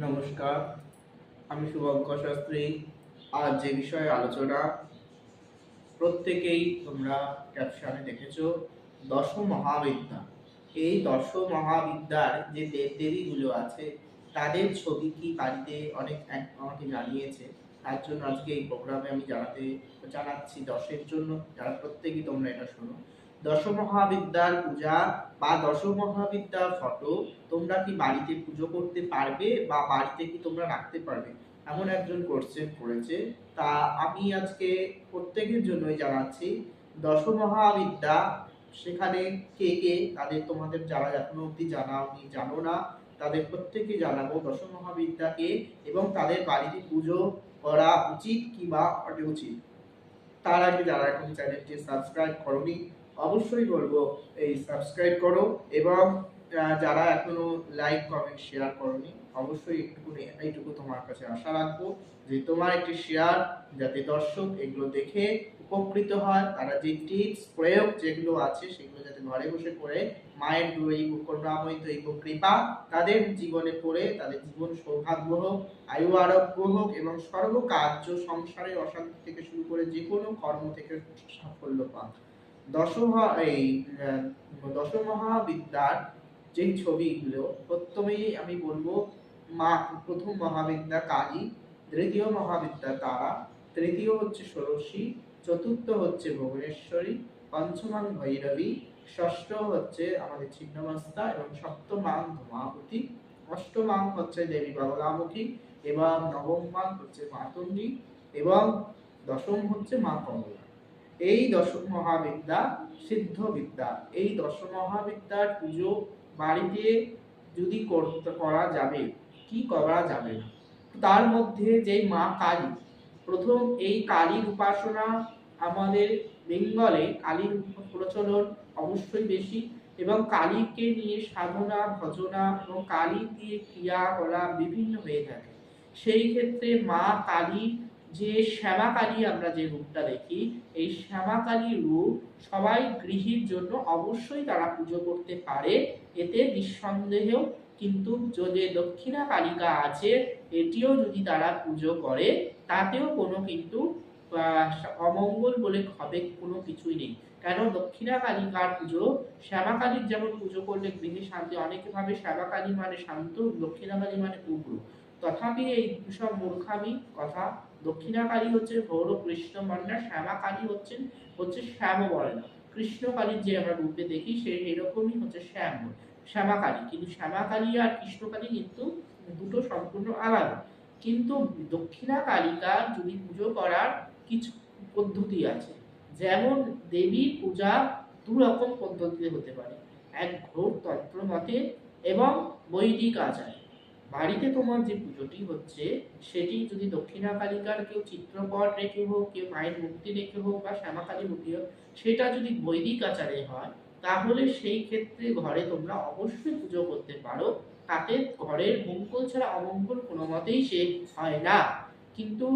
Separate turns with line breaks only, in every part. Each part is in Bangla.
নমস্কার, আমি শুভঙ্কর শাস্ত্রী। আজ যে বিষয়ে আলোচনা প্রত্যেকেই তোমরা ক্যাপশনে দেখেছ দশ মহাবিদ্যা এই দশ মহাবিদ্যার যে দেবদেবীগুলো আছে, তাদের ছবি কি বাড়িতে অনেক আমাকে জানিয়েছে। তার জন্য আজকে এই প্রোগ্রামে আমি জানাতে জানাচ্ছি দশের জন্য। যারা প্রত্যেকেই তোমরা এটা শোনো। দশ মহাবিদ্যার পূজা বা দশ মহাবিদ্যার ফটো তোমরা কি বাড়িতে পুজো করতে পারবে বা বাড়িতে কি তোমরা রাখতে পারবে? এমন একজন কোশ্চেন করেছে। তা আমি আজকে প্রত্যেকের জন্যই জানাচ্ছি দশ মহাবিদ্যা সেখানে কে কে? তাদের তোমাদের যারা এখনও অব্দি জানাওনি জানো না। তাদের প্রত্যেকে জানাব দশ মহাবিদ্যাকে এবং তাদের বাড়িতে পুজো করা উচিত কিংবা অনুচিত তার আগে যারা এখন চ্যানেলটি সাবস্ক্রাইব করনি অবশ্যই বলব, এই সাবস্ক্রাইব করো এবং যারা এখনও লাইক কমেন্ট শেয়ার করনি, অবশ্যই একটুকুনি, এইটুকু তোমার কাছে আশা রাখব যে তোমার একটি শেয়ার যাতে দর্শক এগুলো দেখে উপকৃত হয়। তারা যে টিপস প্রয়োগ যেগুলো আছে, সেগুলো যাতে ঘরে বসে করে মায়ের এই করুণাময়ী এই কৃপা তাদের জীবনে পড়ে, তাদের জীবন সৌভাগ্য হোক, আয়ু আরোগ্য হোক এবং সর্বকার্য সংসারের অশান্তি থেকে শুরু করে যে কোনো কর্ম থেকে সাফল্য পাক। দশমহা এই আহ, দশমহাবিদ্যার যে ছবিগুলো প্রথমেই আমি বলব মা প্রথম মহাবিদ্যা কালী তৃতীয় মহাবিদ্যা তারা তৃতীয় হচ্ছে ষোড়শী চতুর্থ হচ্ছে ভুবনেশ্বরী পঞ্চমাং ভৈরবী ষষ্ঠ হচ্ছে আমাদের ছিন্নমস্তা এবং সপ্তমাং ধূমাবতী অষ্টমাং হচ্ছে দেবী বাবলামুখী এবং নবম মান হচ্ছে মাতঙ্গী এবং দশম হচ্ছে মা কমলা। এই দশম মহাবিদ্যা সিদ্ধ বিদ্যা এই দশম মহাবিদ্যার পুজো বাড়িতে যদি করতে করা যাবে, কি করা যাবে না? তার মধ্যে যে মা কালী, প্রথম এই কালীর উপাসনা আমাদের বেঙ্গলে কালীর প্রচলন অবশ্যই বেশি এবং কালীকে নিয়ে সাধনা, ভজনা এবং কালী দিয়ে ক্রিয়াকলাপ বিভিন্ন হয়ে থাকে। সেই ক্ষেত্রে মা কালী যে শ্যামা কালী আমরা যে রূপটা দেখি, এই শ্যামা কালী রূপ সবাই গৃহীর জন্য অবশ্যই তারা পুজো করতে পারে। এতে নিঃসন্দেহেও কিন্তু যদি দক্ষিণা কালিকা আছে, এটিও যদি তারা পুজো করে, তাতেও কোনো কিন্তু অমঙ্গল বলে হবে কোনো কিছুই নেই। কেন? দক্ষিণা কালিকার পুজো শ্যামা কালীর যেমন পুজো করলে গৃহে শান্তি, অনেকে ভাবে মানে শান্ত, দক্ষিণা কালী মানে উগ্র। তথাপি এই সব মূর্খামি কথা দক্ষিণা কালী হচ্ছে গৌর, কৃষ্ণ, বর্ণা শ্যামা কালী হচ্ছেন, হচ্ছে শ্যাম বর্ণা কৃষ্ণ কালীর যে আমরা রূপে দেখি, সে এরকমই হচ্ছে শ্যাম। শ্যামা কালী কিন্তু শ্যামা কালী আর কৃষ্ণ কালী কিন্তু দুটো সম্পূর্ণ আলাদা। কিন্তু দক্ষিণা কালিকা যদি পুজো করার কিছু পদ্ধতি আছে, যেমন দেবীর পূজা দু রকম পদ্ধতিতে হতে পারে। এক ঘোর তন্ত্র মতে এবং বৈদিক আচারে। বাড়িতে তোমার যে পুজোটি হচ্ছে, সেটি যদি দক্ষিণা কালিকার কেউ চিত্রপট রেখে হোক, কেউ মায়ের মূর্তি রেখে হোক বা শ্যামাকালী মূর্তি হোক, সেটা যদি বৈদিক আচারে হয়, তাহলে সেই ক্ষেত্রে ঘরে তোমরা অবশ্যই পুজো করতে পারো। তাতে ঘরের মঙ্গল ছাড়া অমঙ্গল কোনো মতেই সে হয় না। কিন্তু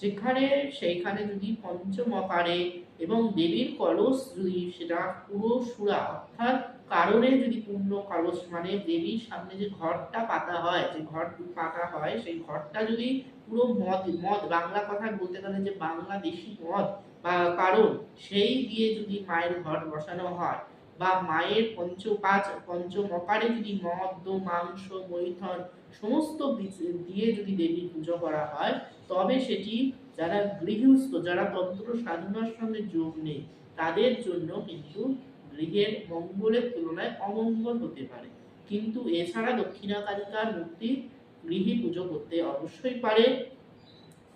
যেখানে সেইখানে যদি পঞ্চমকারে এবং দেবীর কলস যদি সেটা পুরো সুরা অর্থাৎ কারণে যদি পূর্ণ কলস মানে দেবীর সামনে যে ঘরটা পাতা হয়, যে ঘর পাতা হয়, সেই ঘরটা যদি পুরো মদ মদ, বাংলা কথা বলতে গেলে যে বাংলাদেশি মদ বা কারণ, সেই দিয়ে যদি মায়ের ঘর বসানো হয় বা মায়ের পঞ্চ পাঁচ পঞ্চমকারে যদি মদ, মাংস, মৈথন সমস্ত দিয়ে যদি দেবীর পুজো করা হয়, তবে সেটি যারা গৃহস্থ, যারা তন্ত্র সাধনার সঙ্গে যোগ নেই, তাদের জন্য কিন্তু গৃহের মঙ্গলের তুলনায় অমঙ্গল হতে পারে। কিন্তু এছাড়া দক্ষিণা কালিকার মূর্তি গৃহে পুজো করতে অবশ্যই পারে।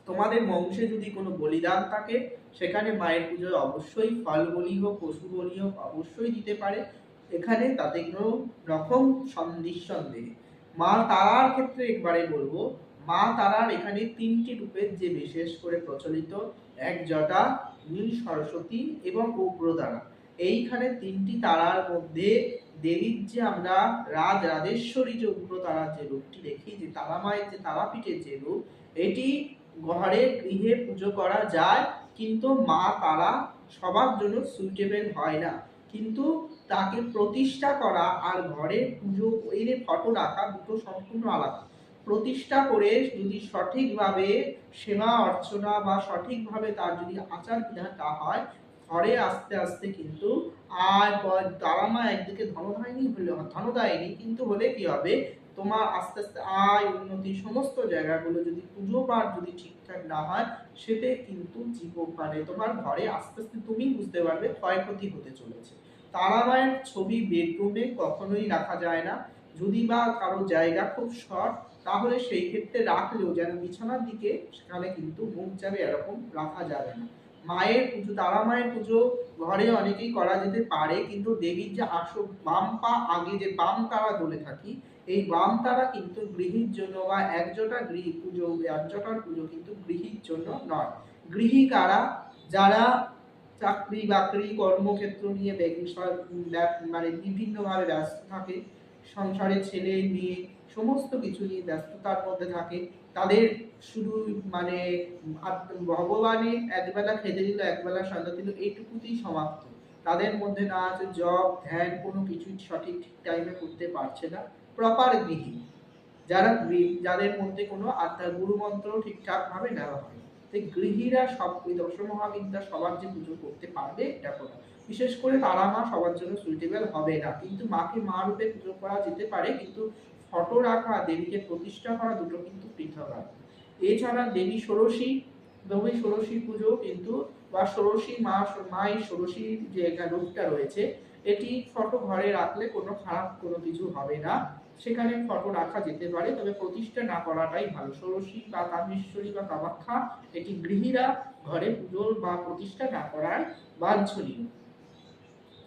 তোমাদের বংশে যদি কোনো বলিদান থাকে, সেখানে মায়ের পুজোয় অবশ্যই ফল বলি হোক পশু বলি হোক, অবশ্যই দিতে পারে। এখানে তাতে কোনো রকম সন- নিঃসন্দেহে মা তারার ক্ষেত্রে একবারে বলব, মা তারার এখানে তিনটি রূপের যে বিশেষ করে প্রচলিত, এক জটা, নীল সরস্বতী এবং উগ্রতারা। এইখানে তিনটি তারার মধ্যে দেবীর যে আমরা রাজ রাজেশ্বরী যে উগ্রতারার যে রূপটি দেখি, যে তারা মায়ের যে তারাপীঠের যে রূপ, এটি ঘরে গৃহে পুজো করা যায়, কিন্তু মা তারা সবার জন্য সুইটেবল হয় না। কিন্তু তাকে প্রতিষ্ঠা করা আর ঘরে পুজো এনে ফটো রাখা দুটো সম্পূর্ণ আলাদা। প্রতিষ্ঠা করে যদি সঠিকভাবে সেবা অর্চনা বা সঠিকভাবে তার যদি আচার বিধানটা হয় ঘরে আস্তে আস্তে কিন্তু ব- তারা মা একদিকে ধনদায়নি হলে, ধনদায়নি কিন্তু হলে কি হবে? তোমার আস্তে আস্তে আয়, উন্নতি, সমস্ত জায়গাগুলো যদি পুজো পাঠ যদি ঠিকঠাক না হয়, সেতে কিন্তু জীবন মানে তোমার ঘরে আস্তে আস্তে তুমি বুঝতে পারবে ক্ষয়ক্ষতি হতে চলেছে। তারা মায়ের ছবি বেডরুমে কখনোই রাখা যায় না। যদি বা কারও জায়গা খুব শর্ট, তাহলে সেই ক্ষেত্রে রাখলেও যেন বিছানার দিকে সেখানে কিন্তু মুখ যাবে এরকম রাখা যাবে না। মায়ের পুজো তারা মায়ের পুজো ঘরে অনেকেই করা যেতে পারে, কিন্তু দেবীর যে আসল বাম পা আগে যে বাম তারা বলে থাকি, এই বাম তারা কিন্তু গৃহীর জন্য বা একজোটা গৃহ পুজো, একজোটার পুজো কিন্তু গৃহীর জন্য নয়। গৃহিকারা যারা চাকরি বাকরি, কর্মক্ষেত্র নিয়ে মানে বিভিন্নভাবে ব্যস্ত থাকে, সংসারে ছেলে, মেয়ে, সমস্ত কিছু নিয়ে ব্যস্ততার মধ্যে থাকে, তাদের শুধু মানে ভগবানের একবেলা খেতে দিল, একবেলা সন্ধ্যা দিল, এইটুকুতেই সমাপ্ত। তাদের মধ্যে না আছে জব ধ্যান, কোনো কিছুই সঠিক ঠিক টাইমে করতে পারছে না। প্রপার গৃহী যারা যাদের মধ্যে কোনো আত্মার গুরুমন্ত্র ঠিকঠাক ভাবে নেওয়া হয়। তো গৃহীরা সব ওই দশ মহাবিদ্যা সবার যে পুজো করতে পারবে, এটা করা। বিশেষ করে তারা মা সবার জন্য সুইটেবল হবে না। কিন্তু মাকে মা রূপে পুজো করা যেতে পারে, কিন্তু ফটো রাখা, দেবীকে প্রতিষ্ঠা করা দুটো কিন্তু পৃথক আছে এছাড়া দেবী ষোড়শী দেবী ষোড়শী পুজো কিন্তু, বা ষোড়শী মা মায়ের ষোড়শীর যে রূপটা রয়েছে, এটি ফটো ঘরে রাখলে কোনো খারাপ, কোনো কিছু হবে না। সেখানে ফটো রাখা যেতে পারে, তবে প্রতিষ্ঠা না করাটাই ভালো। ষোড়শী বা কামেশ্বরী বা কামাখ্যা এটি গৃহীরা ঘরে পুজো বা প্রতিষ্ঠা না করার বাঞ্ছনীয়।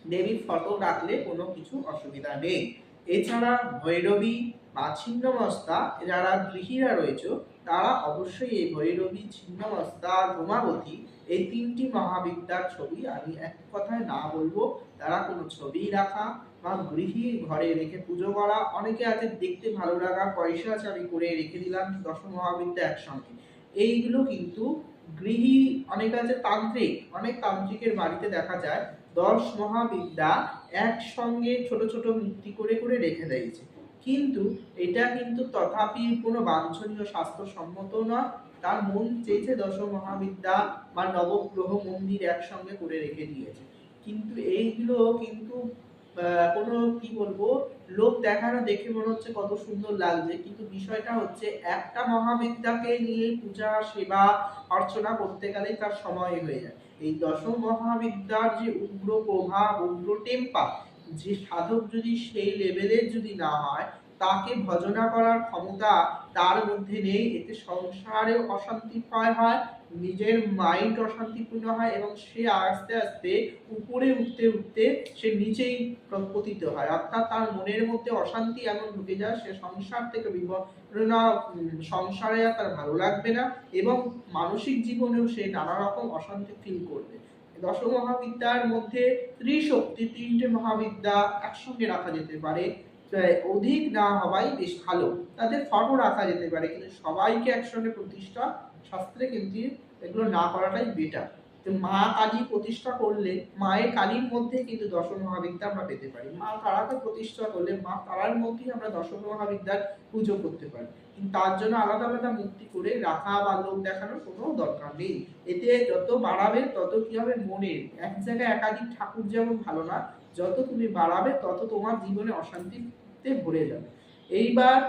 দেবীর ফটো রাখলে কোনো কিছু অসুবিধা নেই। এছাড়া ভৈরবী বা ছিন্নমস্তা, যারা গৃহীরা রয়েছে তারা অবশ্যই এই ভৈরবী ছিন্নমস্তা ধূমাবতী এই তিনটি মহাবিদ্যার ছবি। আমি এক কথায় না বলব, তারা কোনো ছবি রাখা বা গৃহী ঘরে রেখে পুজো করা, অনেকে আছে দেখতে ভালো লাগা, পয়সা আমি করে রেখে দিলাম, দশ মহাবিদ্যা একসঙ্গে। এইগুলো কিন্তু গৃহী, অনেক আছে তান্ত্রিক, অনেক তান্ত্রিকের বাড়িতে দেখা যায়, দশ মহাবিদ্যা একসঙ্গে ছোট ছোট মূর্তি করে করে রেখে দিয়েছে কিন্তু এটা কিন্তু তথাপি কোনো বাঞ্ছনীয়, স্বাস্থ্যসম্মত নয়। তার মন চেয়েছে দশ মহাবিদ্যা বা নবগ্রহ মন্দির একসঙ্গে করে রেখে দিয়েছে। কিন্তু এইগুলো কিন্তু কোনো, কি বলব, লোক দেখানো দেখে মনে হচ্ছে কত সুন্দর লাগছে। কিন্তু বিষয়টা হচ্ছে একটা মহাবিদ্যাকে নিয়ে পূজা, সেবা, অর্চনা করতে গেলেই তার সময় হয়ে যায়। এই দশম মহাবিদ্যার যে উগ্র প্রভাব, উগ্র টেম্পা যে সাধক যদি সেই লেভেলের যদি না হয়, তাকে ভজনা করার ক্ষমতা তার মধ্যে নেই। এতে সংসারে অশান্তি ক্ষয় হয়, নিজের মাইন্ড অশান্তিপূর্ণ হয় এবং সে আস্তে আস্তে উপরে উঠতে উঠতে সে নিচেই পতিত হয়। অর্থাৎ তার মনের মধ্যে অশান্তি এমন ঢুকে যায়, সে সংসার থেকে বিবরণা সংসারে আর তার ভালো লাগবে না এবং মানসিক জীবনেও সে নানা রকম অশান্তি ফিল করবে। দশ মহাবিদ্যার মধ্যে ত্রিশক্তি তিনটে মহাবিদ্যা একসঙ্গে রাখা যেতে পারে। অধিক না হওয়াই বেশ ভালো। তাদের ফটো রাখা যেতে পারে, কিন্তু সবাইকে একসঙ্গে প্রতিষ্ঠা, শাস্ত্রে কিন্তু এগুলো না করাটাই বেটার মা কালী প্রতিষ্ঠা করলে, মায়ের কালীর মধ্যে কিন্তু দশম মহাবিদ্যা আমরা পেতে পারি। মা তারাকে প্রতিষ্ঠা করলে, মা তারার মধ্যেই আমরা দশম মহাবিদ্যার পুজো করতে পারি। কিন্তু তার জন্য আলাদা আলাদা মূর্তি করে রাখা বা লোক দেখানোর কোনো দরকার নেই। এতে যত বাড়াবে, তত কি হবে? মনের এক জায়গায় একাধিক ঠাকুর যেমন ভালো না, যত তুমি বাড়াবে, তত তোমার জীবনে অশান্তিতে ভরে যাবে। এইবার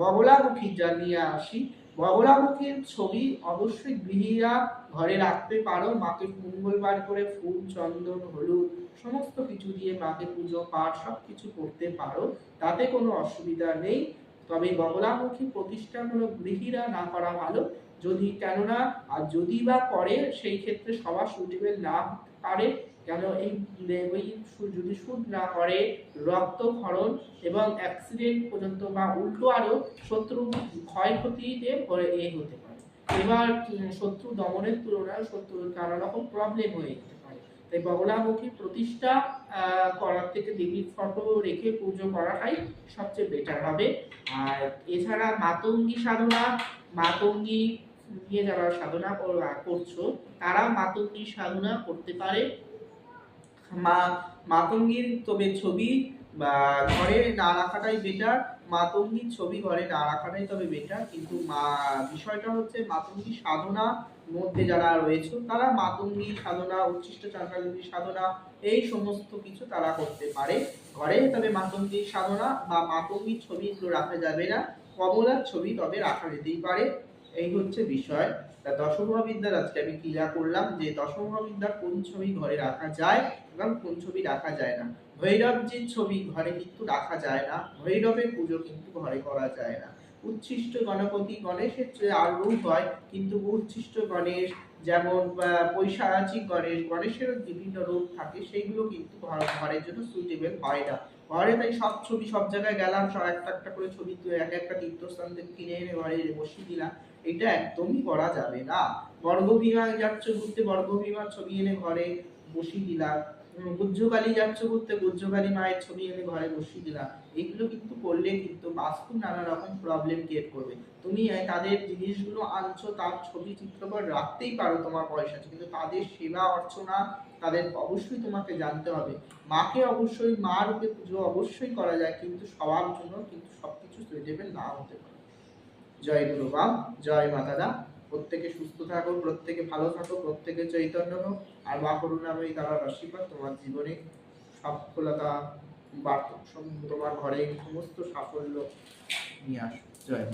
বগলামুখী যা নিয়ে আসি, বগলামুখীর ছবি অবশ্যই গৃহীরা ঘরে রাখতে পারো। মাকে মঙ্গলবার করে ফুল, চন্দন, হলুদ সমস্ত কিছু দিয়ে মাকে পুজো পাঠ সব কিছু করতে পারো, তাতে কোনো অসুবিধা নেই। তবে বগলামুখী প্রতিষ্ঠান হলো গৃহীরা না করা ভালো। যদি, কেননা, আর যদি বা করে, সেই ক্ষেত্রে সবার সুটেবল না পারে। কেন এই ওই যদি সুদ না করে, রক্ত রক্তক্ষরণ এবং অ্যাক্সিডেন্ট পর্যন্ত বা উল্টো আরও শত্রু ক্ষয়ক্ষতিতে এ হতে পারে। এবার শত্রু দমনের তুলনায় শত্রুর নানা রকম প্রবলেম হয়ে যেতে তাই বগলামুখী প্রতিষ্ঠা করার থেকে দেবীর ফটো রেখে পুজো করাটাই সবচেয়ে বেটার হবে। আর এছাড়া মাতঙ্গী সাধনা, মাতঙ্গী নিয়ে যারা সাধনা করছ তারা মাতঙ্গী সাধনা করতে পারে। মা, মাতঙ্গীর তবে ছবি, বা ঘরে না রাখাটাই বেটার মাতঙ্গীর ছবি ঘরে না রাখাটাই তবে বেটার কিন্তু মা, বিষয়টা হচ্ছে মাতঙ্গী সাধনা মধ্যে যারা রয়েছে, তারা মাতঙ্গী সাধনা, উচ্ছিষ্ট চাকালী সাধনা, এই সমস্ত কিছু তারা করতে পারে ঘরে। তবে মাতঙ্গীর সাধনা বা মাতঙ্গীর ছবিগুলো রাখা যাবে না কমলার ছবি তবে রাখা যেতেই পারে, এই হচ্ছে বিষয়। তা দশমহাবিদ্যার আজকে আমি ক্লিয়ার করলাম যে দশমহাবিদ্যার কোন ছবি ঘরে রাখা যায় এবং কোন ছবি রাখা যায় না। ভৈরবজির ছবি ঘরে কিন্তু রাখা যায় না, ভৈরবের পুজো কিন্তু ঘরে করা যায় না। উচ্ছিষ্ট গণপতি গণেশের চেয়ে আর রূপ হয়। কিন্তু উচ্ছিষ্ট গণেশ যেমন পৈশাচিক গণেশ, গণেশেরও বিভিন্ন রূপ থাকে, সেইগুলো কিন্তু ঘর- ঘরের জন্য সুইটেবল হয় না। ঘরে তাই সব ছবি সব জায়গায় গেলাম, সব একটা একটা করে ছবি তুলে এক একটা তীর্থস্থান থেকে কিনে এনে ঘরে বসিয়ে দিলাম। এটা একদমই করা যাবে না। বর্গভীমা যাচ্ছ, ঘুরতে বর্গভীমার ছবি এনে ঘরে বসিয়ে দিলাম। গুজ্জকালী যাচ্ছ ঘুরতে, গুজ্জকালী মায়ের ছবি এনে ঘরে বসিয়ে দিলাম এগুলো কিন্তু করলে কিন্তু বাস্তু নানা রকম প্রবলেম ক্রিয়েট করবে। তুমি তাদের জিনিসগুলো আনছো, তার ছবি চিত্রপট রাখতেই পারো তোমার পয়সা কিন্তু তাদের সেবা অর্চনা, তাদের অবশ্যই তোমাকে জানতে হবে। মাকে অবশ্যই মা রূপে পুজো অবশ্যই করা যায়, কিন্তু সবার জন্য কিন্তু সবকিছু সুইটেবল না হতে পারে। জয় গুরু বাম জয় মাতাদা প্রত্যেকে সুস্থ থাকো প্রত্যেকে ভালো থাকো প্রত্যেকে চৈতন্য হোক। আর মা আমি তারা আশীর্বাদ, তোমার জীবনে সফলতা তোমার ঘরে সমস্ত সাফল্য নিয়ে আসো জয়